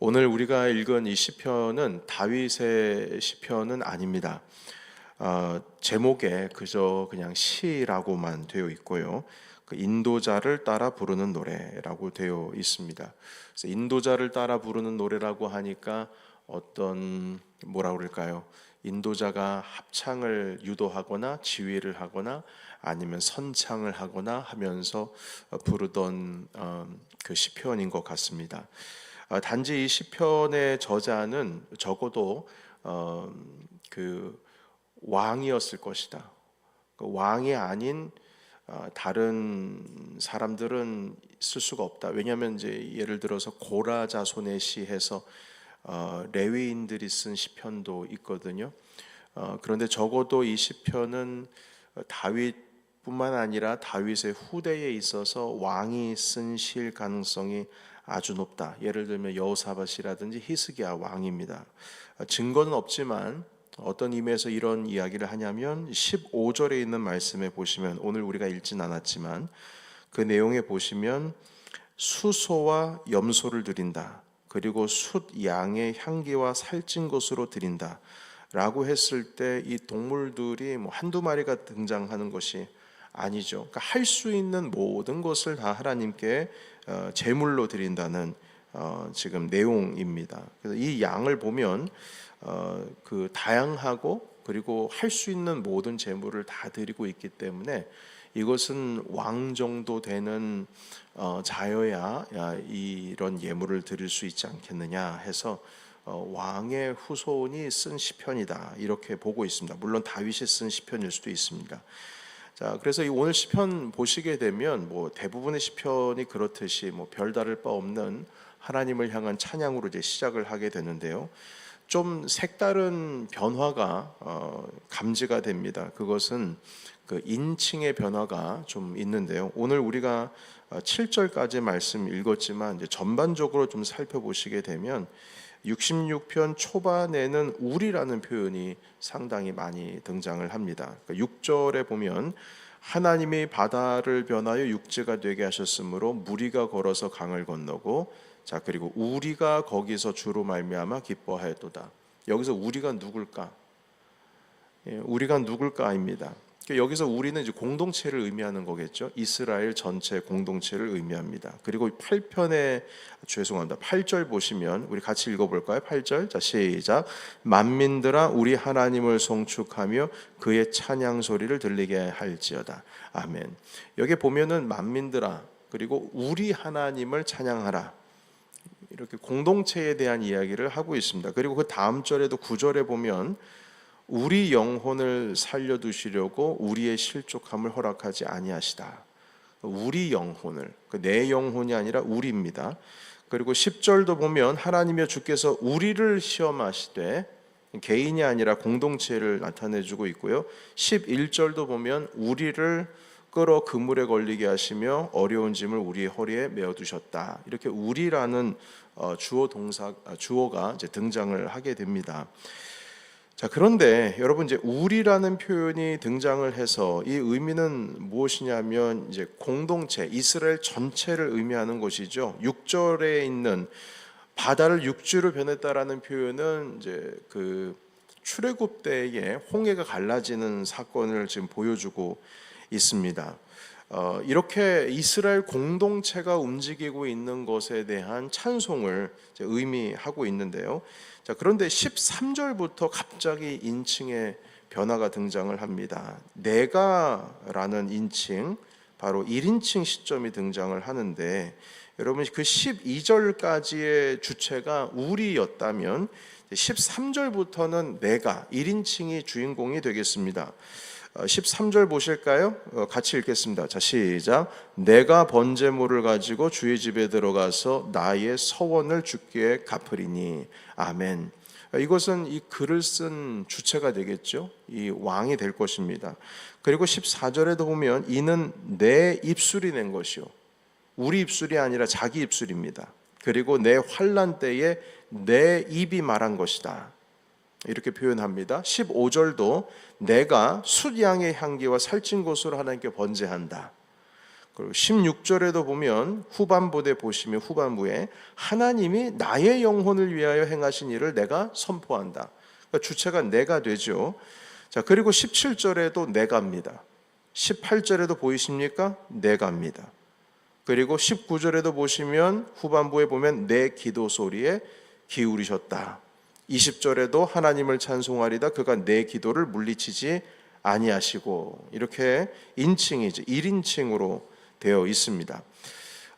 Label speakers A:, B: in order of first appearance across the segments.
A: 오늘 우리가 읽은 이 시편은 다윗의 시편은 아닙니다. 어, 제목에 그저 그냥 시라고만 되어 있고요. 그 인도자를 따라 부르는 노래라고 되어 있습니다. 그래서 인도자를 따라 부르는 노래라고 하니까 어떤 뭐라 그럴까요? 인도자가 합창을 유도하거나 지휘를 하거나 아니면 선창을 하거나 하면서 부르던 어, 그 시편인 것 같습니다. 아, 단지 이 시편의 저자는 적어도 어, 그 왕이었을 것이다. 그 왕이 아닌 어, 다른 사람들은 쓸 수가 없다. 왜냐하면 이제 예를 들어서 고라 자손의 시해서 어, 레위인들이 쓴 시편도 있거든요. 어, 그런데 적어도 이 시편은 다윗뿐만 아니라 다윗의 후대에 있어서 왕이 쓴 시일 가능성이 아주 높다. 예를 들면 여호사밧이라든지 히스기야 왕입니다. 증거는 없지만 어떤 의미에서 이런 이야기를 하냐면 15절에 있는 말씀에 보시면 오늘 우리가 읽진 않았지만 그 내용에 보시면 수소와 염소를 드린다. 그리고 숫 양의 향기와 살찐 것으로 드린다. 라고 했을 때 이 동물들이 뭐 한두 마리가 등장하는 것이 아니죠. 그러니까 할 수 있는 모든 것을 다 하나님께 어, 제물로 드린다는 어, 지금 내용입니다. 그래서 이 양을 보면 어, 그 다양하고 그리고 할 수 있는 모든 제물을 다 드리고 있기 때문에 이것은 왕 정도 되는 어, 자여야 야, 이런 예물을 드릴 수 있지 않겠느냐 해서 어, 왕의 후손이 쓴 시편이다 이렇게 보고 있습니다. 물론 다윗이 쓴 시편일 수도 있습니다. 자, 그래서 이 오늘 시편 보시게 되면 뭐 대부분의 시편이 그렇듯이 뭐 별다를 바 없는 하나님을 향한 찬양으로 이제 시작을 하게 되는데요. 좀 색다른 변화가 어, 감지가 됩니다. 그것은 그 인칭의 변화가 좀 있는데요. 오늘 우리가 7절까지 말씀 읽었지만 이제 전반적으로 좀 살펴보시게 되면 66편 초반에는 우리라는 표현이 상당히 많이 등장을 합니다. 그러니까 6절에 보면 하나님이 바다를 변하여 육지가 되게 하셨으므로 무리가 걸어서 강을 건너고 자 그리고 우리가 거기서 주로 말미암아 기뻐하였도다. 여기서 우리가 누굴까? 예, 우리가 누굴까입니다. 그러니까 여기서 우리는 이제 공동체를 의미하는 거겠죠. 이스라엘 전체 공동체를 의미합니다. 그리고 8편에 죄송합니다. 8절 보시면 우리 같이 읽어 볼까요? 8절. 자, 시작. 만민들아 우리 하나님을 송축하며 그의 찬양 소리를 들리게 할지어다. 아멘. 여기 보면은 만민들아 그리고 우리 하나님을 찬양하라. 이렇게 공동체에 대한 이야기를 하고 있습니다. 그리고 그 다음 절에도 9절에 보면 우리 영혼을 살려두시려고 우리의 실족함을 허락하지 아니하시다. 우리 영혼을 그내 영혼이 아니라 우리입니다. 그리고 10절도 보면 하나님여 주께서 우리를 시험하시되 개인이 아니라 공동체를 나타내 주고 있고요. 11절도 보면 우리를 끌어 그물에 걸리게 하시며 어려운 짐을 우리의 허리에 메어 두셨다. 이렇게 우리라는 어, 주어 동사 아, 주어가 등장을 하게 됩니다. 자, 그런데 여러분 이제 우리라는 표현이 등장을 해서 이 의미는 무엇이냐면 이제 공동체 이스라엘 전체를 의미하는 것이죠. 6절에 있는 바다를 육지로 변했다라는 표현은 이제 그 출애굽 때에 홍해가 갈라지는 사건을 지금 보여주고 있습니다. 어, 이렇게 이스라엘 공동체가 움직이고 있는 것에 대한 찬송을 의미하고 있는데요. 자, 그런데 13절부터 갑자기 인칭의 변화가 등장을 합니다. 내가라는 인칭, 바로 1인칭 시점이 등장을 하는데 여러분 그 12절까지의 주체가 우리였다면 13절부터는 내가 1인칭이 주인공이 되겠습니다. 13절 어, 보실까요? 어, 같이 읽겠습니다. 자, 시작. 내가 번제물을 가지고 주의 집에 들어가서 나의 서원을 주께 갚으리니. 아멘. 어, 이것은 이 글을 쓴 주체가 되겠죠. 이 왕이 될 것입니다. 그리고 14절에도 보면 이는 내 입술이 낸 것이요. 우리 입술이 아니라 자기 입술입니다. 그리고 내 환란 때에 내 입이 말한 것이다. 이렇게 표현합니다. 15절도 내가 숫양의 향기와 살찐 곳으로 하나님께 번제한다. 그리고 16절에도 보면 후반부에 보시면 후반부에 하나님이 나의 영혼을 위하여 행하신 일을 내가 선포한다. 그러니까 주체가 내가 되죠. 자, 그리고 17절에도 내가입니다. 18절에도 보이십니까? 내가입니다. 그리고 19절에도 보시면 후반부에 보면 내 기도 소리에 기울이셨다. 20절에도 하나님을 찬송하리다 그가 내 기도를 물리치지 아니하시고 이렇게 인칭이지 1인칭으로 되어 있습니다.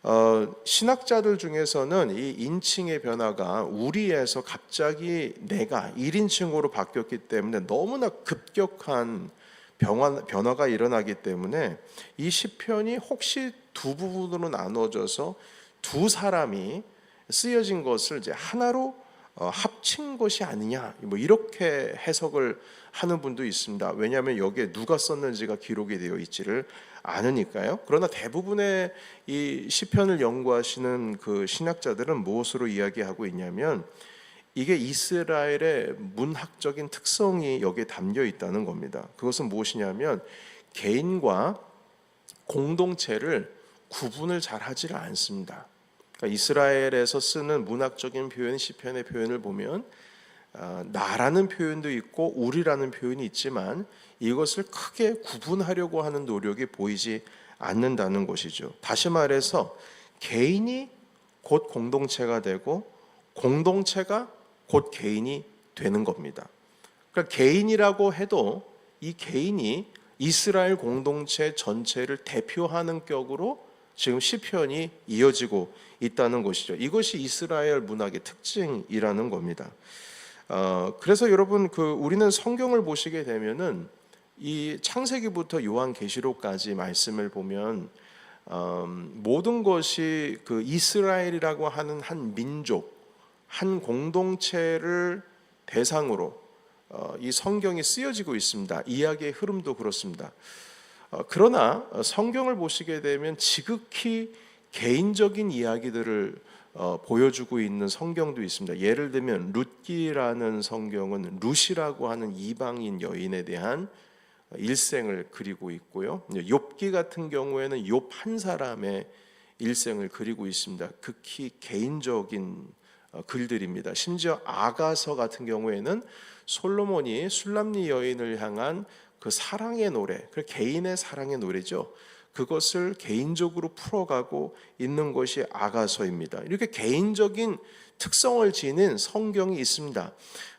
A: 어, 신학자들 중에서는 이 인칭의 변화가 우리에서 갑자기 내가 1인칭으로 바뀌었기 때문에 너무나 급격한 변화, 변화가 일어나기 때문에 이 시편이 혹시 두 부분으로 나눠져서 두 사람이 쓰여진 것을 이제 하나로 어, 합친 것이 아니냐 뭐 이렇게 해석을 하는 분도 있습니다. 왜냐하면 여기에 누가 썼는지가 기록이 되어 있지를 않으니까요. 그러나 대부분의 이 시편을 연구하시는 그 신학자들은 무엇으로 이야기하고 있냐면 이게 이스라엘의 문학적인 특성이 여기에 담겨 있다는 겁니다. 그것은 무엇이냐면 개인과 공동체를 구분을 잘 하지를 않습니다. 그러니까 이스라엘에서 쓰는 문학적인 표현 시편의 표현을 보면 어, 나라는 표현도 있고 우리라는 표현이 있지만 이것을 크게 구분하려고 하는 노력이 보이지 않는다는 것이죠. 다시 말해서 개인이 곧 공동체가 되고 공동체가 곧 개인이 되는 겁니다. 그러니까 개인이라고 해도 이 개인이 이스라엘 공동체 전체를 대표하는 격으로 지금 시편이 이어지고 있다는 것이죠. 이것이 이스라엘 문학의 특징이라는 겁니다. 어, 그래서 여러분 그 우리는 성경을 보시게 되면은 이 창세기부터 요한계시록까지 말씀을 보면 음, 모든 것이 그 이스라엘이라고 하는 한 민족, 한 공동체를 대상으로 어, 이 성경이 쓰여지고 있습니다. 이야기의 흐름도 그렇습니다. 어, 그러나 성경을 보시게 되면 지극히 개인적인 이야기들을 어, 보여주고 있는 성경도 있습니다. 예를 들면 룻기라는 성경은 룻이라고 하는 이방인 여인에 대한 일생을 그리고 있고요. 욥기 같은 경우에는 욥 한 사람의 일생을 그리고 있습니다. 극히 개인적인 어, 글들입니다. 심지어 아가서 같은 경우에는 솔로몬이 술람니 여인을 향한 그 사랑의 노래, 그 개인의 사랑의 노래죠. 그것을 개인적으로 풀어가고 있는 것이 아가서입니다. 이렇게 개인적인 특성을 지닌 성경이 있습니다.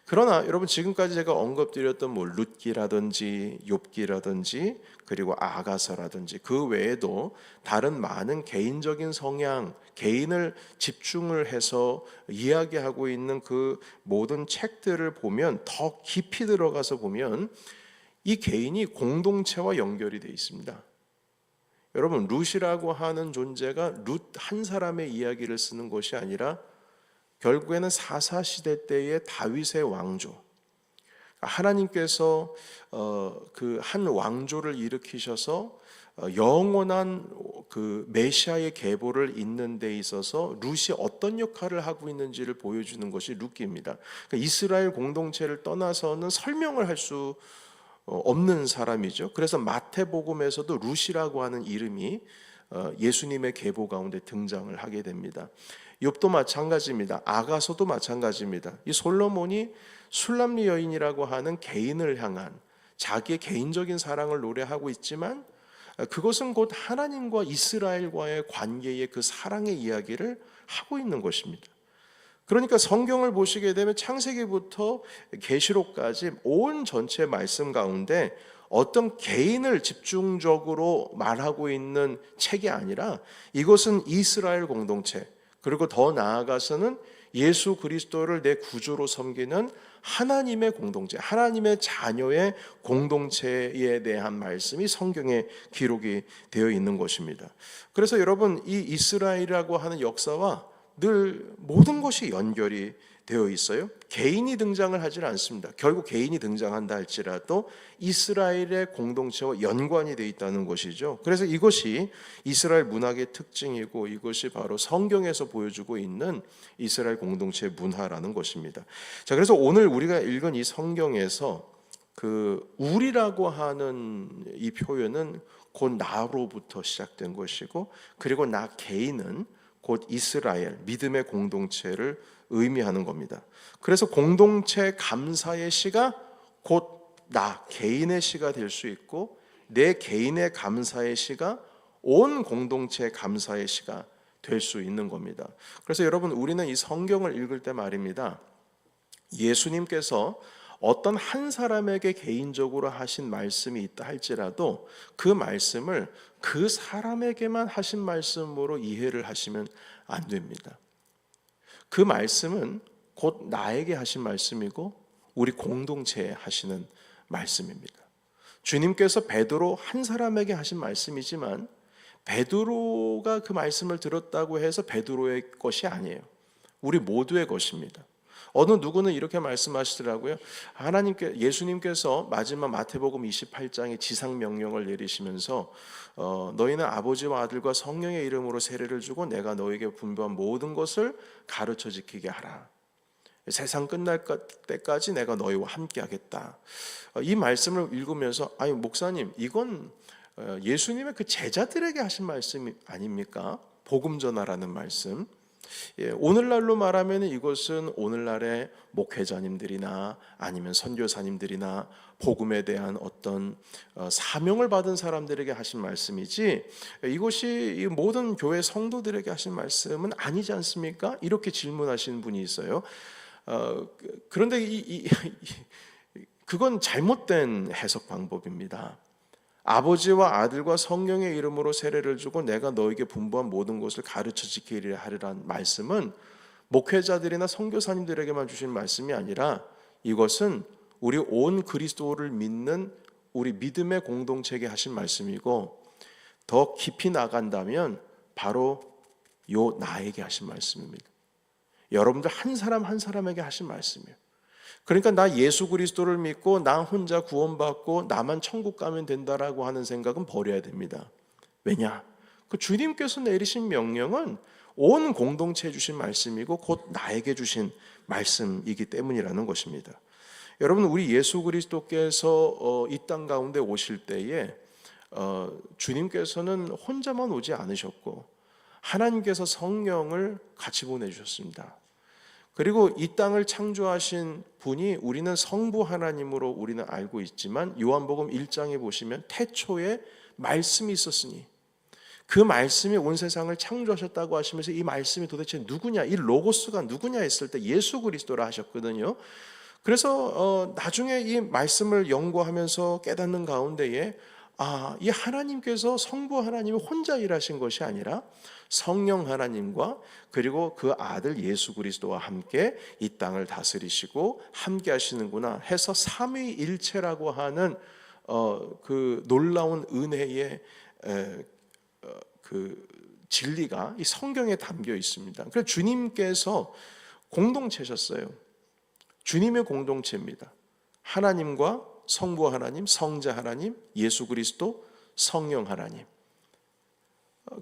A: 그러나 여러분 지금까지 제가 언급드렸던 뭐 룻기라든지 욥기라든지 그리고 아가서라든지 그 외에도 다른 많은 개인적인 성향, 개인을 집중을 해서 이야기하고 있는 그 모든 책들을 보면 더 깊이 들어가서 보면 이 개인이 공동체와 연결이 되어 있습니다. 여러분 룻이라고 하는 존재가 룻 한 사람의 이야기를 쓰는 것이 아니라 결국에는 사사 시대 때의 다윗의 왕조 하나님께서 어, 그한 왕조를 일으키셔서 어, 영원한 그 메시아의 계보를 잇는 데 있어서 룻이 어떤 역할을 하고 있는지를 보여주는 것이 룻기입니다. 그러니까 이스라엘 공동체를 떠나서는 설명을 할수 어, 없는 사람이죠. 그래서 마태복음에서도 룻이라고 하는 이름이 어, 예수님의 계보 가운데 등장을 하게 됩니다. 욥도 마찬가지입니다. 아가서도 마찬가지입니다. 이 솔로몬이 술람리 여인이라고 하는 개인을 향한 자기의 개인적인 사랑을 노래하고 있지만 어, 그것은 곧 하나님과 이스라엘과의 관계의 그 사랑의 이야기를 하고 있는 것입니다. 그러니까 성경을 보시게 되면 창세기부터 계시록까지 온 전체 말씀 가운데 어떤 개인을 집중적으로 말하고 있는 책이 아니라 이것은 이스라엘 공동체 그리고 더 나아가서는 예수 그리스도를 내 구주로 섬기는 하나님의 공동체, 하나님의 자녀의 공동체에 대한 말씀이 성경에 기록이 되어 있는 것입니다. 그래서 여러분 이 이스라엘이라고 하는 역사와 늘 모든 것이 연결이 되어 있어요. 개인이 등장을 하질 않습니다. 결국 개인이 등장한다 할지라도 이스라엘의 공동체와 연관이 되어 있다는 것이죠. 그래서 이것이 이스라엘 문학의 특징이고 이것이 바로 성경에서 보여주고 있는 이스라엘 공동체 문화라는 것입니다. 자, 그래서 오늘 우리가 읽은 이 성경에서 그 우리라고 하는 이 표현은 곧 나로부터 시작된 것이고 그리고 나 개인은 곧 이스라엘 믿음의 공동체를 의미하는 겁니다. 그래서 공동체 감사의 시가 곧 나 개인의 시가 될 수 있고 내 개인의 감사의 시가 온 공동체 감사의 시가 될 수 있는 겁니다. 그래서 여러분 우리는 이 성경을 읽을 때 말입니다. 예수님께서 어떤 한 사람에게 개인적으로 하신 말씀이 있다 할지라도 그 말씀을 그 사람에게만 하신 말씀으로 이해를 하시면 안 됩니다. 그 말씀은 곧 나에게 하신 말씀이고 우리 공동체에 하시는 말씀입니다. 주님께서 베드로 한 사람에게 하신 말씀이지만 베드로가 그 말씀을 들었다고 해서 베드로의 것이 아니에요. 우리 모두의 것입니다. 어느 누구는 이렇게 말씀하시더라고요. 하나님께 예수님께서 마지막 마태복음 28장에 지상 명령을 내리시면서 어, 너희는 아버지와 아들과 성령의 이름으로 세례를 주고 내가 너에게 분부한 모든 것을 가르쳐 지키게 하라. 세상 끝날 때까지 내가 너희와 함께하겠다. 어, 이 말씀을 읽으면서 아니 목사님 이건 어, 예수님의 그 제자들에게 하신 말씀 아닙니까? 복음 전하라는 말씀. 예, 오늘날로 말하면 이것은 오늘날의 목회자님들이나 아니면 선교사님들이나 복음에 대한 어떤 어, 사명을 받은 사람들에게 하신 말씀이지 이것이 모든 교회 성도들에게 하신 말씀은 아니지 않습니까? 이렇게 질문하시는 분이 있어요. 어, 그런데 이, 이, 그건 잘못된 해석 방법입니다. 아버지와 아들과 성령의 이름으로 세례를 주고 내가 너에게 분부한 모든 것을 가르쳐 지키리라 하리란 말씀은 목회자들이나 선교사님들에게만 주신 말씀이 아니라 이것은 우리 온 그리스도를 믿는 우리 믿음의 공동체에게 하신 말씀이고 더 깊이 나간다면 바로 요 나에게 하신 말씀입니다. 여러분들 한 사람 한 사람에게 하신 말씀이에요. 그러니까 나 예수 그리스도를 믿고 나 혼자 구원받고 나만 천국 가면 된다라고 하는 생각은 버려야 됩니다. 왜냐? 그 주님께서 내리신 명령은 온 공동체에 주신 말씀이고 곧 나에게 주신 말씀이기 때문이라는 것입니다. 여러분 우리 예수 그리스도께서 어, 이땅 가운데 오실 때에 어, 주님께서는 혼자만 오지 않으셨고 하나님께서 성령을 같이 보내주셨습니다. 그리고 이 땅을 창조하신 분이 우리는 성부 하나님으로 우리는 알고 있지만 요한복음 1장에 보시면 태초에 말씀이 있었으니 그 말씀이 온 세상을 창조하셨다고 하시면서 이 말씀이 도대체 누구냐 이 로고스가 누구냐 했을 때 예수 그리스도라 하셨거든요. 그래서 어, 나중에 이 말씀을 연구하면서 깨닫는 가운데에 아, 이 하나님께서 성부 하나님이 혼자 일하신 것이 아니라 성령 하나님과 그리고 그 아들 예수 그리스도와 함께 이 땅을 다스리시고 함께 하시는구나 해서 삼위일체라고 하는 어, 그 놀라운 은혜의 에, 어, 그 진리가 이 성경에 담겨 있습니다. 그래서 주님께서 공동체셨어요. 주님의 공동체입니다. 하나님과 성부 하나님, 성자 하나님, 예수 그리스도, 성령 하나님.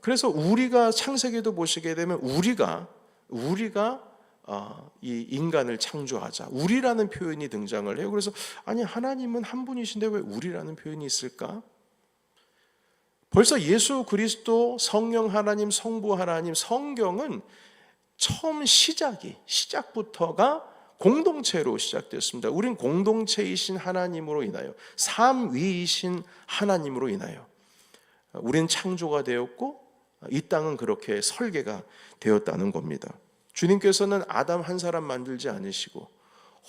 A: 그래서 우리가 창세기도 보시게 되면 우리가 우리가 어, 이 인간을 창조하자. 우리라는 표현이 등장을 해요. 그래서 아니 하나님은 한 분이신데 왜 우리라는 표현이 있을까? 벌써 예수 그리스도 성령 하나님 성부 하나님 성경은 처음 시작이 시작부터가 공동체로 시작됐습니다. 우린 공동체이신 하나님으로 인하여 삼위이신 하나님으로 인하여 우리는 창조가 되었고 이 땅은 그렇게 설계가 되었다는 겁니다. 주님께서는 아담 한 사람 만들지 않으시고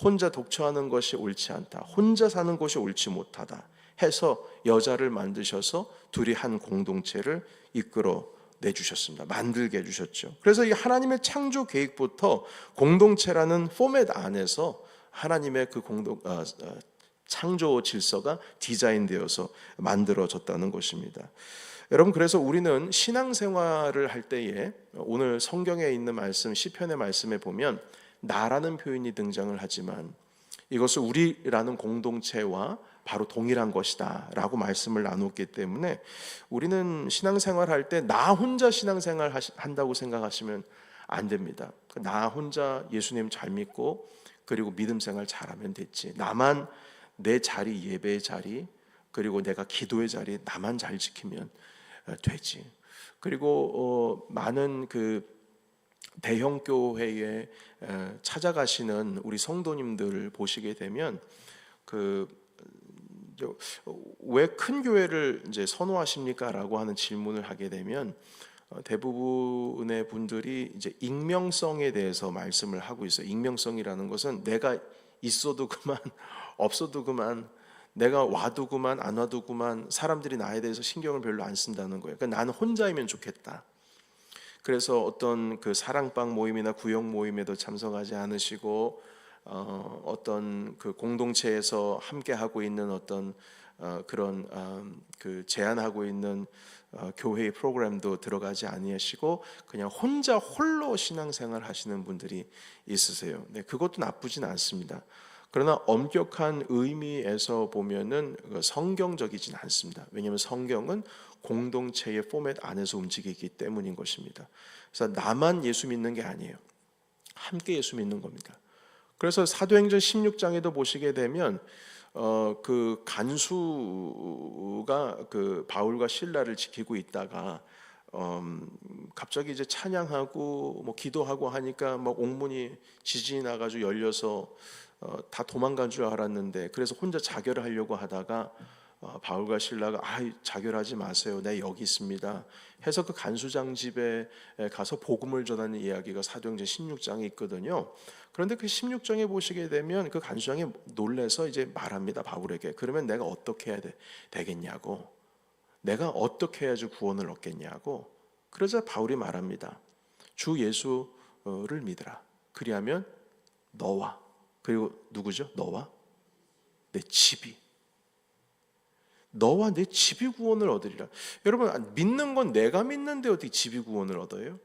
A: 혼자 독처하는 것이 옳지 않다. 혼자 사는 것이 옳지 못하다. 해서 여자를 만드셔서 둘이 한 공동체를 이끌어 내주셨습니다. 만들게 해주셨죠. 그래서 이 하나님의 창조 계획부터 공동체라는 포맷 안에서 하나님의 그 공동 어, 어, 창조 질서가 디자인되어서 만들어졌다는 것입니다. 여러분 그래서 우리는 신앙생활을 할 때에 오늘 성경에 있는 말씀 시편의 말씀에 보면 나라는 표현이 등장을 하지만 이것을 우리라는 공동체와 바로 동일한 것이다 라고 말씀을 나눴기 때문에 우리는 신앙생활 할 때 나 혼자 신앙생활 한다고 생각하시면 안 됩니다. 나 혼자 예수님 잘 믿고 그리고 믿음 생활 잘하면 됐지. 나만 내 자리 예배의 자리 그리고 내가 기도의 자리 나만 잘 지키면 어, 되지. 그리고 어, 많은 그 대형 교회에 에, 찾아가시는 우리 성도님들 보시게 되면 그 왜 큰 교회를 이제 선호하십니까라고 하는 질문을 하게 되면 어, 대부분의 분들이 이제 익명성에 대해서 말씀을 하고 있어요. 익명성이라는 것은 내가 있어도 그만 없어도 그만 내가 와도 그만 안 와도 그만 사람들이 나에 대해서 신경을 별로 안 쓴다는 거예요. 그러니까 나는 혼자이면 좋겠다. 그래서 어떤 그 사랑방 모임이나 구역 모임에도 참석하지 않으시고 어, 어떤 그 공동체에서 함께 하고 있는 어떤 어, 그런 음, 그 제안하고 있는 어, 교회의 프로그램도 들어가지 아니하시고 그냥 혼자 홀로 신앙생활 하시는 분들이 있으세요. 네, 그것도 나쁘진 않습니다. 그러나 엄격한 의미에서 보면은 그 성경적이진 않습니다. 왜냐하면 성경은 공동체의 포맷 안에서 움직이기 때문인 것입니다. 그래서 나만 예수 믿는 게 아니에요. 함께 예수 믿는 겁니다. 그래서 사도행전 16장에도 보시게 되면 어 그 간수가 그 바울과 신라를 지키고 있다가 음 갑자기 이제 찬양하고 뭐 기도하고 하니까 막 옥문이 지진이 나가지고 열려서 어, 다 도망간 줄 알았는데 그래서 혼자 자결을 하려고 하다가 어, 바울과 신라가 아 자결하지 마세요. 내 여기 있습니다. 해서 그 간수장 집에 가서 복음을 전하는 이야기가 사도행전 16장에 있거든요. 그런데 그 16장에 보시게 되면 그 간수장이 놀래서 이제 말합니다. 바울에게. 그러면 내가 어떻게 해야 돼, 되겠냐고. 내가 어떻게 해야지 구원을 얻겠냐고. 그러자 바울이 말합니다. 주 예수를 믿으라. 그리하면 너와 그리고 누구죠? 너와 내 집이 너와 내 집이 구원을 얻으리라. 여러분 믿는 건 내가 믿는데 어떻게 집이 구원을 얻어요?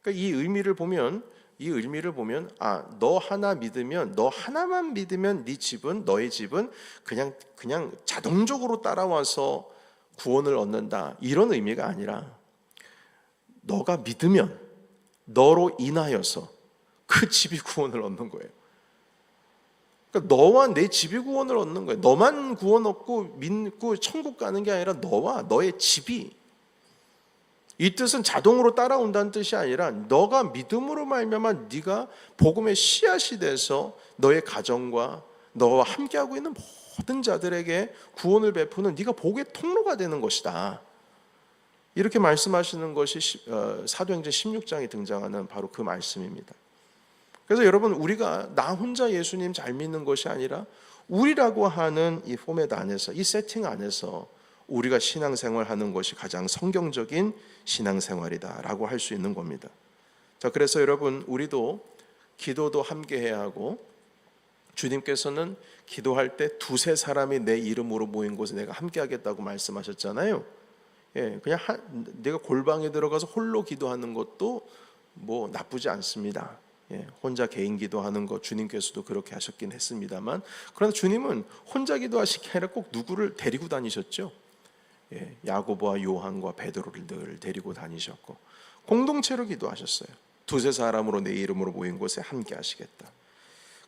A: 그러니까 이 의미를 보면 이 의미를 보면 아 너 하나 믿으면 너 하나만 믿으면 네 집은 너의 집은 그냥 그냥 자동적으로 따라와서 구원을 얻는다 이런 의미가 아니라 너가 믿으면 너로 인하여서 그 집이 구원을 얻는 거예요. 그러니까 너와 내 집이 구원을 얻는 거예요. 너만 구원 얻고 믿고 천국 가는 게 아니라 너와 너의 집이 이 뜻은 자동으로 따라온다는 뜻이 아니라 너가 믿음으로 말미암아 네가 복음의 씨앗이 돼서 너의 가정과 너와 함께하고 있는 모든 자들에게 구원을 베푸는 네가 복의 통로가 되는 것이다. 이렇게 말씀하시는 것이 어, 사도행전 16장에 등장하는 바로 그 말씀입니다. 그래서 여러분 우리가 나 혼자 예수님 잘 믿는 것이 아니라 우리라고 하는 이 포맷 안에서 이 세팅 안에서 우리가 신앙생활 하는 것이 가장 성경적인 신앙생활이다라고 할 수 있는 겁니다. 자, 그래서 여러분 우리도 기도도 함께 해야 하고 주님께서는 기도할 때 두세 사람이 내 이름으로 모인 곳에 내가 함께 하겠다고 말씀하셨잖아요. 예, 그냥 한, 내가 골방에 들어가서 홀로 기도하는 것도 뭐 나쁘지 않습니다. 예, 혼자 개인 기도하는 것 주님께서도 그렇게 하셨긴 했습니다만 그러나 주님은 혼자 기도하신 게 아니라 꼭 누구를 데리고 다니셨죠. 예, 야고보와 요한과 베드로를 늘 데리고 다니셨고 공동체로 기도하셨어요. 두세 사람으로 내 이름으로 모인 곳에 함께 하시겠다.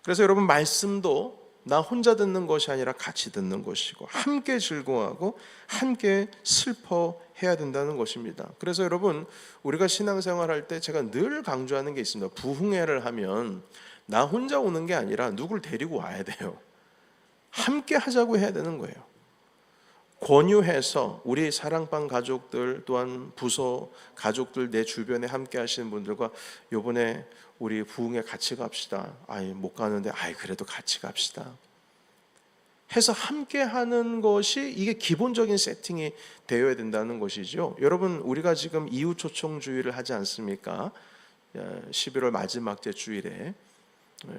A: 그래서 여러분 말씀도 나 혼자 듣는 것이 아니라 같이 듣는 것이고 함께 즐거워하고 함께 슬퍼해야 된다는 것입니다. 그래서 여러분 우리가 신앙생활 할 때 제가 늘 강조하는 게 있습니다. 부흥회를 하면 나 혼자 오는 게 아니라 누굴 데리고 와야 돼요. 함께 하자고 해야 되는 거예요. 권유해서 우리 사랑방 가족들 또한 부서 가족들 내 주변에 함께 하시는 분들과 요번에 우리 부흥회 같이 갑시다. 아이 못 가는데 아이 그래도 같이 갑시다. 해서 함께 하는 것이 이게 기본적인 세팅이 되어야 된다는 것이죠. 여러분 우리가 지금 이후 초청 주의를 하지 않습니까? 11월 마지막 째 주일에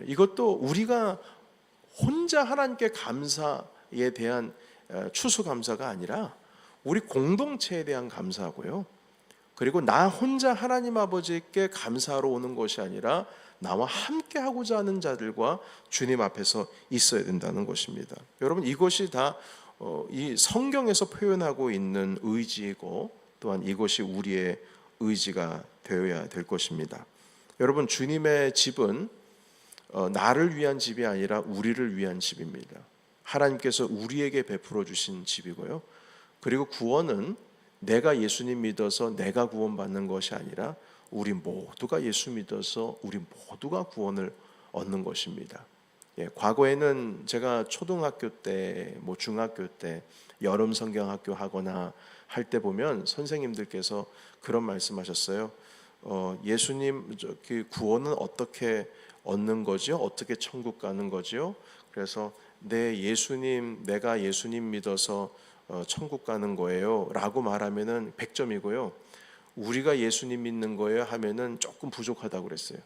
A: 이것도 우리가 혼자 하나님께 감사에 대한 추수 감사가 아니라 우리 공동체에 대한 감사고요. 그리고 나 혼자 하나님 아버지께 감사하러 오는 것이 아니라 나와 함께 하고자 하는 자들과 주님 앞에서 있어야 된다는 것입니다. 여러분 이것이 다이 어, 성경에서 표현하고 있는 의지이고 또한 이것이 우리의 의지가 되어야 될 것입니다. 여러분 주님의 집은 어, 나를 위한 집이 아니라 우리를 위한 집입니다. 하나님께서 우리에게 베풀어 주신 집이고요. 그리고 구원은 내가 예수님 믿어서 내가 구원받는 것이 아니라 우리 모두가 예수 믿어서 우리 모두가 구원을 얻는 것입니다. 예, 과거에는 제가 초등학교 때, 뭐 중학교 때 여름 성경학교 하거나 할 때 보면 선생님들께서 그런 말씀하셨어요. 어, 예수님 저, 그 구원은 어떻게 얻는 거지요? 어떻게 천국 가는 거지요? 그래서 내 예수님, 내가 예수님 믿어서 어, 천국 가는 거예요.라고 말하면은 100점이고요. 우리가 예수님 믿는 거예요 하면은 조금 부족하다고 그랬어요.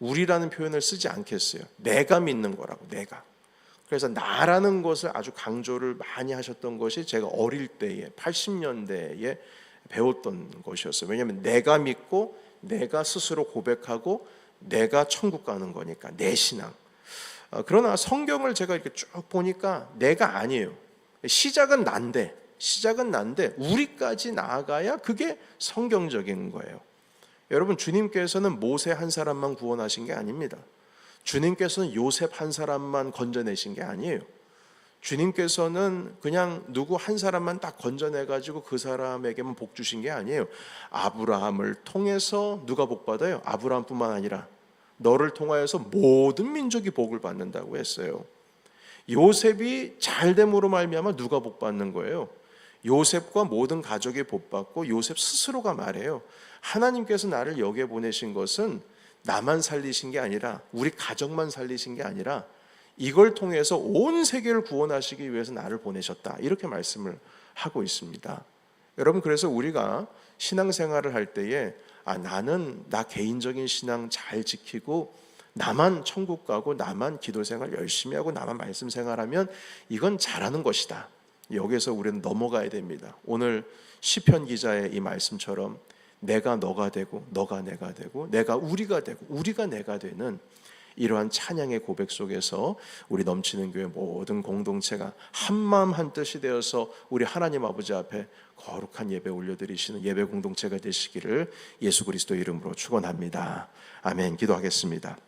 A: 우리라는 표현을 쓰지 않겠어요. 내가 믿는 거라고 내가. 그래서 나라는 것을 아주 강조를 많이 하셨던 것이 제가 어릴 때에 80년대에 배웠던 것이었어요. 왜냐하면 내가 믿고 내가 스스로 고백하고 내가 천국 가는 거니까 내 신앙. 어, 그러나 성경을 제가 이렇게 쭉 보니까 내가 아니에요. 시작은 난데 시작은 난데 우리까지 나아가야 그게 성경적인 거예요. 여러분 주님께서는 모세 한 사람만 구원하신 게 아닙니다. 주님께서는 요셉 한 사람만 건져내신 게 아니에요. 주님께서는 그냥 누구 한 사람만 딱 건져내 가지고 그 사람에게만 복 주신 게 아니에요. 아브라함을 통해서 누가 복 받아요? 아브라함뿐만 아니라 너를 통하여서 모든 민족이 복을 받는다고 했어요. 요셉이 잘됨으로 말미암아 누가 복 받는 거예요? 요셉과 모든 가족이 복 받고 요셉 스스로가 말해요. 하나님께서 나를 여기에 보내신 것은 나만 살리신 게 아니라 우리 가족만 살리신 게 아니라 이걸 통해서 온 세계를 구원하시기 위해서 나를 보내셨다. 이렇게 말씀을 하고 있습니다. 여러분 그래서 우리가 신앙생활을 할 때에 아 나는 나 개인적인 신앙 잘 지키고 나만 천국 가고 나만 기도 생활 열심히 하고 나만 말씀 생활하면 이건 잘하는 것이다. 여기서 우리는 넘어가야 됩니다. 오늘 시편 기자의 이 말씀처럼 내가 너가 되고 너가 내가 되고 내가 우리가 되고 우리가 내가 되는 이러한 찬양의 고백 속에서 우리 넘치는 교회 모든 공동체가 한 마음 한 뜻이 되어서 우리 하나님 아버지 앞에 거룩한 예배 올려드리시는 예배 공동체가 되시기를 예수 그리스도 이름으로 축원합니다. 아멘. 기도하겠습니다.